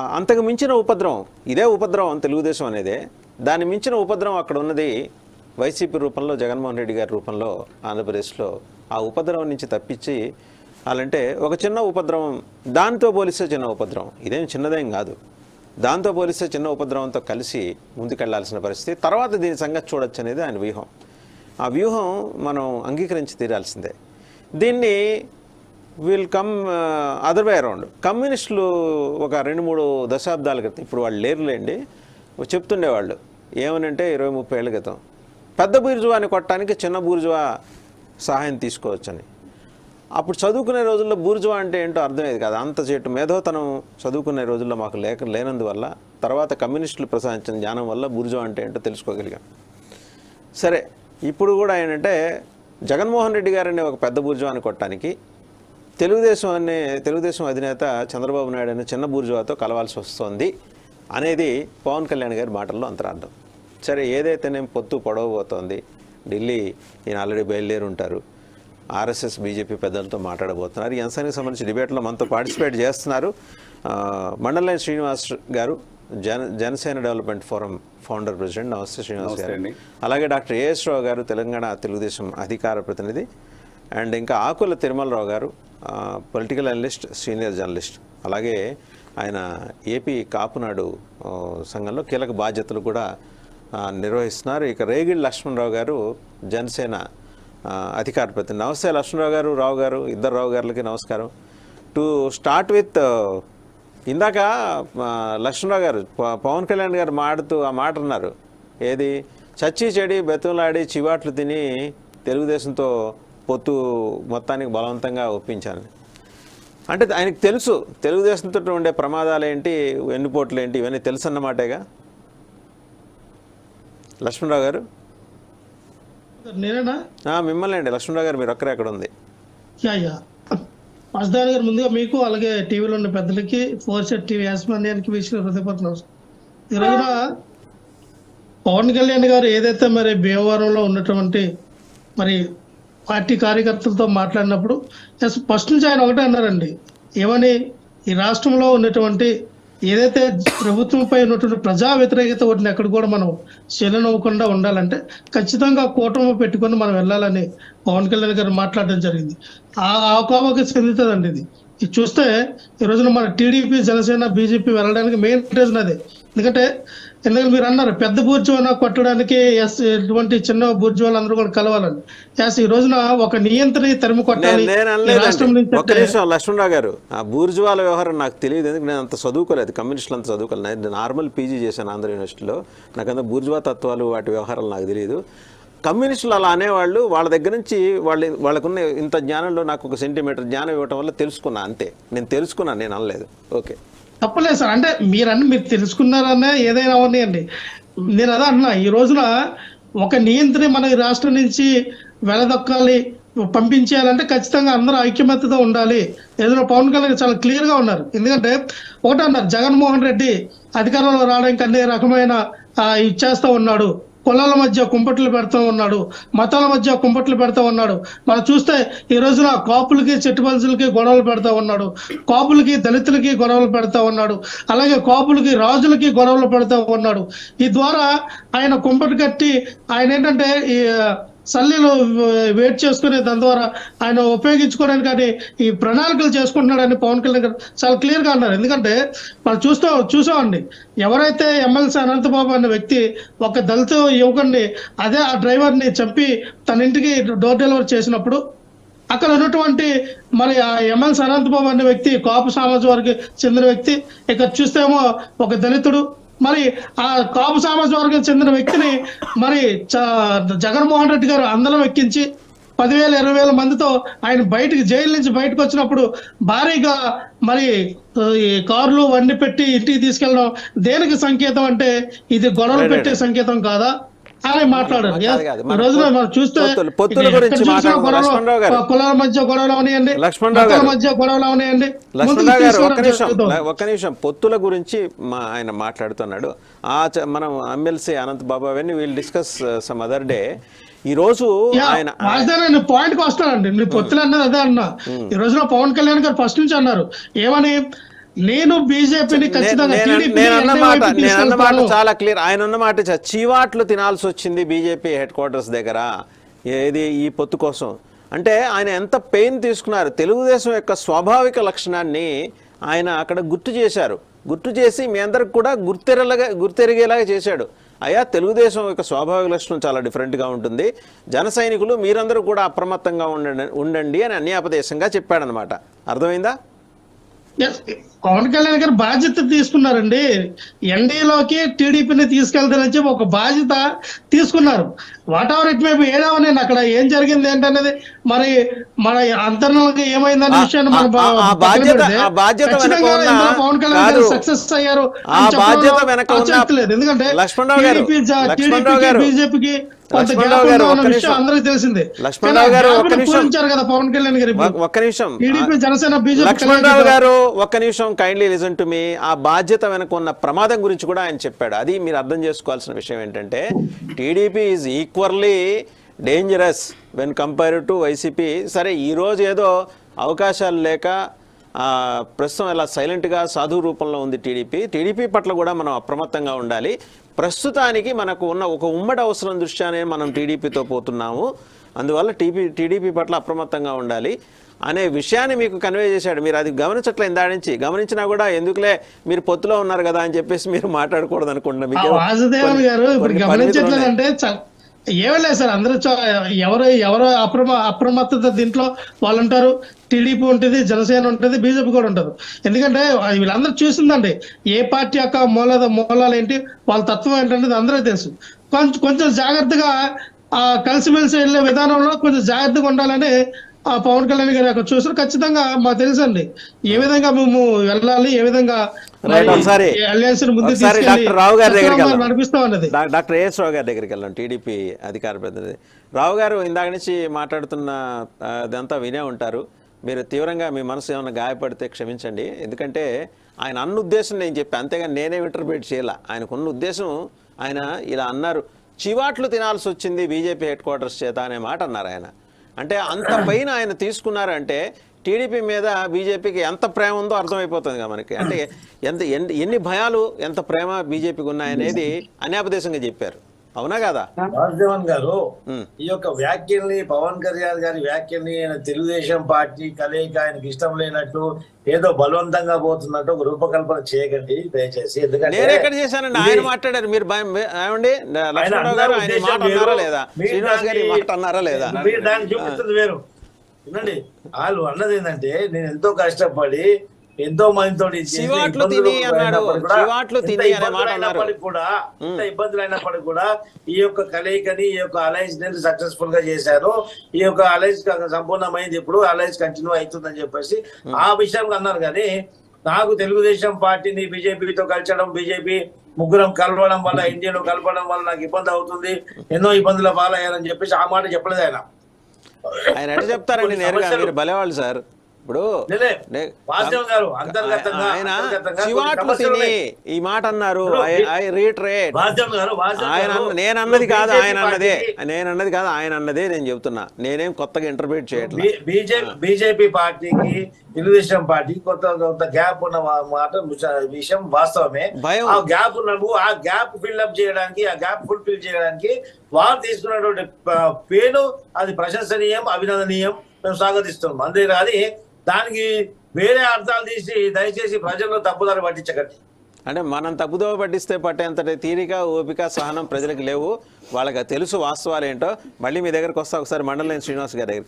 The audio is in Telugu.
అంతకు మించిన ఉపద్రవం ఇదే ఉపద్రవం తెలుగుదేశం అనేదే. దాన్ని మించిన ఉపద్రవం అక్కడ ఉన్నది వైసీపీ రూపంలో జగన్మోహన్ రెడ్డి గారి రూపంలో ఆంధ్రప్రదేశ్లో. ఆ ఉపద్రవం నుంచి తప్పించి అలాంటే ఒక చిన్న ఉపద్రవం దాంతో పోలిస్తే చిన్న ఉపద్రవం. ఇదేం చిన్నదేం కాదు. దాంతో పోలిస్తే చిన్న ఉపద్రవంతో కలిసి ముందుకెళ్ళాల్సిన పరిస్థితి. తర్వాత దీని సంగతి చూడొచ్చు అనేది ఆయన వ్యూహం. ఆ వ్యూహం మనం అంగీకరించి తీరాల్సిందే. దీన్ని we'll come other way around కమ్యూనిస్టులు ఒక రెండు మూడు దశాబ్దాల క్రితం ఇప్పుడు వాళ్ళు లేరులేండి చెప్తుండేవాళ్ళు ఏమనంటే ఇరవై ముప్పై ఏళ్ళ క్రితం పెద్ద బూర్జువాని కొట్టడానికి చిన్న బూర్జువా సహాయం తీసుకోవచ్చని. అప్పుడు చదువుకునే రోజుల్లో బూర్జువా అంటే ఏంటో అర్థమయ్యేది కాదు. అంత చెట్టు మేధోతనం చదువుకునే రోజుల్లో మాకు లేక లేనందువల్ల తర్వాత కమ్యూనిస్టులు ప్రసాదించిన జ్ఞానం వల్ల బూర్జువా అంటే ఏంటో తెలుసుకోగలిగాం. సరే ఇప్పుడు కూడా ఏంటంటే జగన్మోహన్ రెడ్డి గారిని ఒక పెద్ద బూర్జువాని కొట్టడానికి తెలుగుదేశం అనే తెలుగుదేశం అధినేత చంద్రబాబు నాయుడు అనే చిన్న బూర్జువాతో కలవాల్సి వస్తోంది అనేది పవన్ కళ్యాణ్ గారి మాటల్లో అంతరార్థం సరే ఏదైతేనేం పొత్తు పొడవబోతోంది ఢిల్లీ ఈయన ఆల్రెడీ బయలుదేరి ఉంటారు ఆర్ఎస్ఎస్ బీజేపీ పెద్దలతో మాట్లాడబోతున్నారు ఈ అంశానికి సంబంధించి డిబేట్లో మనతో పార్టిసిపేట్ చేస్తున్నారు ఆ, మండలం శ్రీనివాస్ గారు జన Janasena development forum founder president నమస్తే శ్రీనివాస్ గారు. అలాగే డాక్టర్ ఏఎస్ రావు గారు తెలంగాణ తెలుగుదేశం అధికార ప్రతినిధి అండ్ ఇంకా ఆకుల తిరుమలరావు గారు పొలిటికల్ అనలిస్ట్ సీనియర్ జర్నలిస్ట్ అలాగే ఆయన ఏపీ కాపునాడు సంఘంలో కీలక బాధ్యతలు కూడా నిర్వహిస్తున్నారు. ఇక రేగిడి లక్ష్మణరావు గారు జనసేన అధికార ప్రతినిధి. నమస్తే లక్ష్మణరావు గారు రావు గారు ఇద్దరు రావు గారులకి నమస్కారం. టు స్టార్ట్ విత్ ఇందాక లక్ష్మణరావు గారు పవన్ కళ్యాణ్ గారు మాడుతూ ఆ మాట అన్నారు. ఏది? చచ్చి చెడి బెతులాడి చివాట్లు తిని తెలుగుదేశంతో పొత్తు మొత్తానికి బలవంతంగా ఒప్పించాను అంటే ఆయనకు తెలుసు తెలుగుదేశంతో ఉండే ప్రమాదాలు ఏంటి వెన్నుపోట్లు ఏంటి ఇవన్నీ తెలుసు అన్నమాటేగా లక్ష్మణరావు గారు? నేనేనా? మిమ్మల్ని అండి లక్ష్మణరావు గారు మీరు ఒక్కరే అక్కడ ఉంది మస్తాన్ గారు ముందుగా మీకు అలాగే టీవీలో ఉన్న పెద్దలకి ఫోర్ సెట్ టీవీ యాజమాన్యానికి విషయం హృదయపడుతున్నాం ఈ రోజున పవన్ కళ్యాణ్ గారు ఏదైతే మరి భీమవరంలో ఉన్నటువంటి మరి పార్టీ కార్యకర్తలతో మాట్లాడినప్పుడు ఎస్ ఫస్ట్ నుంచి ఆయన ఒకటే అన్నారండి. ఏమని ఈ రాష్ట్రంలో ఉన్నటువంటి ఏదైతే ప్రభుత్వంపై ఉన్నటువంటి ప్రజా వ్యతిరేకత వాటిని ఎక్కడ కూడా మనం శీలనవ్వకుండా ఉండాలంటే ఖచ్చితంగా కూటమి పెట్టుకొని మనం వెళ్ళాలని పవన్ కళ్యాణ్ గారు మాట్లాడడం జరిగింది. ఆ ఆ చెందుతుందండి ఇది. ఇది చూస్తే ఈ రోజున మన టీడీపీ జనసేన బీజేపీ వెళ్ళడానికి మెయిన్ రీజన్ అదే. ఎందుకంటే ఎందుకంటే మీరు అన్నారు పెద్ద బూర్జువన కొట్టడానికి ఎస్ ఎటువంటి చిన్న బూర్జువాలు అందరూ కూడా కలవాలని. ఎస్ ఈ రోజున ఒక నియంత్రణ తరిమి కొట్టాలి ఒక్క నిమిషం లక్ష్మణరావు గారు ఆ బూర్జువాల వ్యవహారం నాకు తెలియదు ఎందుకంటే నేను అంత చదువుకోలేదు కమ్యూనిస్టులు అంత చదువుకోలేదు. నేను నార్మల్ పీజీ చేశాను ఆంధ్ర యూనివర్సిటీలో. నాకు అంత బూర్జువా తత్వాలు వాటి వ్యవహారాలు నాకు తెలియదు. కమ్యూనిస్టులు అలా అనేవాళ్ళు వాళ్ళ దగ్గర నుంచి వాళ్ళ వాళ్ళకున్న ఇంత జ్ఞానంలో నాకు ఒక సెంటీమీటర్ జ్ఞానం ఇవ్వటం వల్ల తెలుసుకున్నా అంతే. నేను తెలుసుకున్నాను నేను అనలేదు. ఓకే. తప్పలేదు సార్. అంటే మీరన్నీ మీరు తెలుసుకున్నారనే ఏదైనా ఉన్నాయండి నేను అదే అంటున్నా ఈ రోజున ఒక నియంత్రణ మన రాష్ట్రం నుంచి వెలదొక్కాలి పంపించేయాలంటే ఖచ్చితంగా అందరూ ఐక్యమత్యతో ఉండాలి. ఏదైనా పవన్ కళ్యాణ్ చాలా క్లియర్గా ఉన్నారు. ఎందుకంటే ఒకటే అన్నారు జగన్మోహన్ రెడ్డి అధికారంలో రావడానికి అన్ని రకమైన ఇచ్చేస్తూ ఉన్నాడు. కులాల మధ్య కుంపట్లు పెడతా ఉన్నాడు మతాల మధ్య కుంపట్లు పెడతా ఉన్నాడు. మనం చూస్తే ఈ రోజున కాపులకి చెట్టుపల్సులకి గొడవలు పెడతా ఉన్నాడు. కాపులకి దళితులకి గొడవలు పెడతా ఉన్నాడు. అలాగే కాపులకి రాజులకి గొడవలు పెడతా ఉన్నాడు. ఈ ద్వారా ఆయన కుంపటి కట్టి ఆయన ఏంటంటే ఈ సల్లీలు వెయిట్ చేసుకునే దాని ద్వారా ఆయన ఉపయోగించుకోవడానికి అని ఈ ప్రణాళికలు చేసుకుంటున్నాడని పవన్ కళ్యాణ్ గారు చాలా క్లియర్గా అన్నారు. ఎందుకంటే మనం చూస్తూ చూసామండి ఎవరైతే ఎమ్మెల్సీ అనంతబాబు అనే వ్యక్తి ఒక దళిత యువకుడిని అదే ఆ డ్రైవర్ని చంపి తన ఇంటికి డోర్ డెలివరీ చేసినప్పుడు అక్కడ ఉన్నటువంటి మరి ఆ ఎమ్మెల్సీ అనంతబాబు అనే వ్యక్తి కాపు సామాజిక వారికి చెందిన వ్యక్తి ఇక్కడ చూస్తేమో ఒక దళితుడు మరి ఆ కాపు సామాజిక వర్గం చెందిన వ్యక్తిని మరి చ- జగన్మోహన్ రెడ్డి గారు అందరం ఎక్కించి పదివేల ఇరవై వేల మందితో ఆయన బయటికి జైలు నుంచి బయటకు వచ్చినప్పుడు భారీగా మరి కార్లు వండి పెట్టి ఇంటికి తీసుకెళ్ళడం దేనికి సంకేతం అంటే ఇది గొడవలు పెట్టే సంకేతం కాదా? కాదు. ఈ మన రోజున పొ- మనం చూస్తే పొత్తులు- గురించి. కులాల మధ్య గొడవలు అవనియండి లక్ష్మణరావు గారు. మధ్య గొడవలు అవనియండి లక్ష్మణరావు గారు ఒక్క నిమిషం. ఒక్క నిమిషం. పొత్తుల గురించి మా ఆయన మాట్లాడుతున్నాడు. ఆ మనం ఎమ్మెల్సీ అనంత్ బాబు అవన్నీ we'll discuss some other day ఈ రోజు ఆయన రాజధాని పాయింట్కి వస్తానండి. మీరు పొత్తులు అన్నది అదే అన్నా. ఈ రోజున పవన్ కళ్యాణ్ గారు ఫస్ట్ నుంచి అన్నారు. ఏమని? నేను బీజేపీని ఖచ్చితంగా. చాలా క్లియర్. ఆయన అన్న మాట చ- చీవాట్లు తినాల్సి వచ్చింది బీజేపీ హెడ్ క్వార్టర్స్ దగ్గర. ఏది ఈ పొత్తు కోసం? అంటే ఆయన ఎంత పెయిన్ తీసుకున్నారు? తెలుగుదేశం యొక్క స్వాభావిక లక్షణాన్ని ఆయన అక్కడ గుర్తు చేశారు. గుర్తు చేసి మీ అందరికి కూడా గుర్తెరలగా గుర్తెరిగేలాగా చేశాడు. అయ్యా తెలుగుదేశం యొక్క స్వాభావిక లక్షణం చాలా డిఫరెంట్గా ఉంటుంది. జన సైనికులు మీరందరూ కూడా అప్రమత్తంగా ఉండండి ఉండండి అని అన్యాపదేశంగా చెప్పాడనమాట అర్థమైందా? పవన్ కళ్యాణ్ గారు బాధ్యత తీసుకున్నారండి ఎన్డీలోకి టీడీపీని తీసుకెళ్తారని చెప్పి ఒక బాధ్యత తీసుకున్నారు whatever it may be ఏదవనండి అక్కడ ఏం జరిగింది ఏంటనేది మరి మన అంతర్ణంగా ఏమైందనే విషయాన్ని మనం పవన్ కళ్యాణ్ గారు. సక్సెస్ అయ్యారు ఆ అని చెప్పడంలో బాధ్యత వెనక ఉన్న- ఆసక్తి లేదు ఎందుకంటే బీజేపీకి కొంత. అందరికీ తెలిసిందే లక్ష్మణరావు గారు, కదా పవన్ కళ్యాణ్ గారు. ఒక్క- నిమిషం టీడీపీ జనసేన బీజేపీ లక్ష్మణరావు గారు ఒక్క నిమిషం కైండ్లీ లిజన్ టు మీ ఆ బాధ్యత వెనక ఉన్న ప్రమాదం గురించి కూడా ఆయన చెప్పాడు. అది మీరు అర్థం చేసుకోవాల్సిన విషయం ఏంటంటే TDP is equally dangerous when compare to YCP సరే ఈరోజు ఏదో అవకాశాలు లేక ప్రస్తుతం ఇలా సైలెంట్గా సాధు రూపంలో ఉంది టీడీపీ టీడీపీ పట్ల కూడా మనం అప్రమత్తంగా ఉండాలి. ప్రస్తుతానికి మనకు ఉన్న ఒక ఉమ్మడి అవసరం దృష్ట్యానే మనం టీడీపీతో పోతున్నాము. అందువల్ల టీపీ టీడీపీ పట్ల అప్రమత్తంగా ఉండాలి. అనే విషయాన్ని మీకు కన్వే చేశాడు. మీరు అది గమనించట్లే ఇందా నుంచి. గమనించినా కూడా ఎందుకులే మీరు పొత్తులో ఉన్నారు కదా అని చెప్పేసి మీరు మాట్లాడకూడదు అనుకుంటున్నా మీకు ఏవో వాసుదేవన్ కొన్ని- గారు ఇప్పుడు కొన్ని పరిమితులు ఉన్నాయి. గమనించట్లేదంటే చ- ఏమీ లేదు సార్ అందరూ ఎవరు ఎవరు అప్రమ అప్రమత్తత దీంట్లో వాళ్ళు ఉంటారు. టీడీపీ ఉంటుంది జనసేన ఉంటుంది బీజేపీ కూడా ఉంటుంది. ఎందుకంటే వీళ్ళందరూ చూసిందండి ఏ పార్టీ యొక్క మూల మూలాలు ఏంటి వాళ్ళ తత్వం ఏంటనేది అందరికీ తెలుసు. కొంచెం కొంచెం జాగ్రత్తగా ఆ కలిసిమెలిసి వెళ్ళే విధానంలో కొంచెం జాగ్రత్తగా ఉండాలని ఆ పవన్ కళ్యాణ్ గారు అక్కడ చూసారు ఖచ్చితంగా మాకు తెలుసండి. ఏ విధంగా మేము వెళ్ళాలి ఏ విధంగా రావు గారి దగ్గరికి డాక్టర్ ఏఎస్ రావు గారి దగ్గరికి వెళ్ళాం టీడీపీ అధికార ప్రతినిధి. రావు గారు ఇందాక నుంచి మాట్లాడుతున్న అదంతా వినే ఉంటారు. మీరు తీవ్రంగా మీ మనసు ఏమైనా గాయపడితే క్షమించండి. ఎందుకంటే ఆయన అన్న ఉద్దేశం నేను చెప్పి అంతేగాని నేనే ఇంటర్ప్రిట్ చేయాల. ఆయనకున్న ఉద్దేశం ఆయన ఇలా అన్నారు చివాట్లు తినాల్సి వచ్చింది బీజేపీ హెడ్ క్వార్టర్స్ చేత అనే మాట అన్నారు ఆయన. అంటే అంత పైన ఆయన తీసుకున్నారంటే టీడీపీ మీద బీజేపీకి ఎంత ప్రేమ ఉందో అర్థమైపోతుంది కదా మనకి. అంటే ఎంత ఎన్ని- ఎన్ని భయాలు ఎంత ప్రేమ బీజేపీకి ఉన్నాయనేది అన్యాపదేశంగా చెప్పారు. అవునా కదా? వాసుదేవన్ గారు. ఈ యొక్క వ్యాఖ్యల్ని పవన్ కళ్యాణ్ గారి వ్యాఖ్యల్ని ఆయన తెలుగుదేశం పార్టీ కలయిక ఆయనకి ఇష్టం లేనట్టు ఏదో బలవంతంగా పోతున్నట్టు ఒక రూపకల్పన చేయకండి దయచేసి. ఎందుకంటే నేను ఎక్కడ చేశానండి? ఆయన మాట్లాడారు. మీరు భయం- ఏమండి? లక్ష్మణరావు గారు ఆయన ఈ మాట ఉద్దేశం అన్నారా వేరు. లేదా? మీరు శ్రీనివాస్ గారు ఈ దాన్ని- మాట అన్నారా లేదా? మీరు దాన్ని చూపిస్తుంది వేరు. వినండి. వాళ్ళు అన్నది ఏంటంటే నేను ఎంతో కష్టపడి ఎంతో మందితో తిని అన్నాడు. చివాట్లు తిని అనే మాట అన్నారు. కూడా ఇబ్బందులు అయినప్పటికీ కూడా ఈ యొక్క కలయికని ఈ యొక్క అలయన్స్ని సక్సెస్ఫుల్గా చేశారు. ఈ యొక్క అలయన్స్ సంపూర్ణమైంది ఇప్పుడు అలయన్స్ కంటిన్యూ అవుతుందని చెప్పేసి ఆ విషయం అన్నారు. కానీ నాకు తెలుగుదేశం పార్టీని బీజేపీతో కలిసడం బీజేపీ ముగ్గురం కలవడం వల్ల ఇండియాలో కలపడం వల్ల నాకు ఇబ్బంది అవుతుంది. ఎన్నో ఇబ్బందుల పాలయ్యారని చెప్పేసి ఆ మాట చెప్పలేదు ఆయన. ఆయన ఎట్లా చెప్తారండి నేరుగా మీరు భలేవాళ్ళు సార్. ఇప్పుడు ఆయన తిని. ఈ మాట అన్నారు. రీట్రేట్ ఆయన నేను అన్నది కాదు ఆయన అన్నదే. నేను అన్నది కాదు ఆయన అన్నదే నేను చెప్తున్నా నేనేం కొత్తగా ఇంటర్ప్రిట్ చేయట్లేదు బీజేపీ పార్టీకి తెలుగుదేశం పార్టీ కొంత కొంత గ్యాప్ ఉన్న మాట విషయం వాస్తవమే. భయం. ఆ గ్యాప్ ఉన్నప్పుడు ఆ గ్యాప్ ఫిల్అప్ చేయడానికి ఆ గ్యాప్ ఫుల్ఫిల్ చేయడానికి వారు తీసుకున్నటువంటి పేరు అది ప్రశంసనీయం అభినందనీయం. మేము స్వాగతిస్తున్నాం. అంతేగాని దానికి వేరే అర్థాలు తీసి దయచేసి ప్రజల్లో తప్పుదారి పట్టించకండి. అంటే మనం తప్పుదోవ పట్టిస్తే పట్టేంతటి తీరిక ఓపిక సహనం ప్రజలకు లేవు. వాళ్ళకి తెలుసు వాస్తవాలు ఏంటో మళ్ళీ మీ దగ్గరకు వస్తా ఒకసారి మండలం శ్రీనివాస్ గారి దగ్గరికి.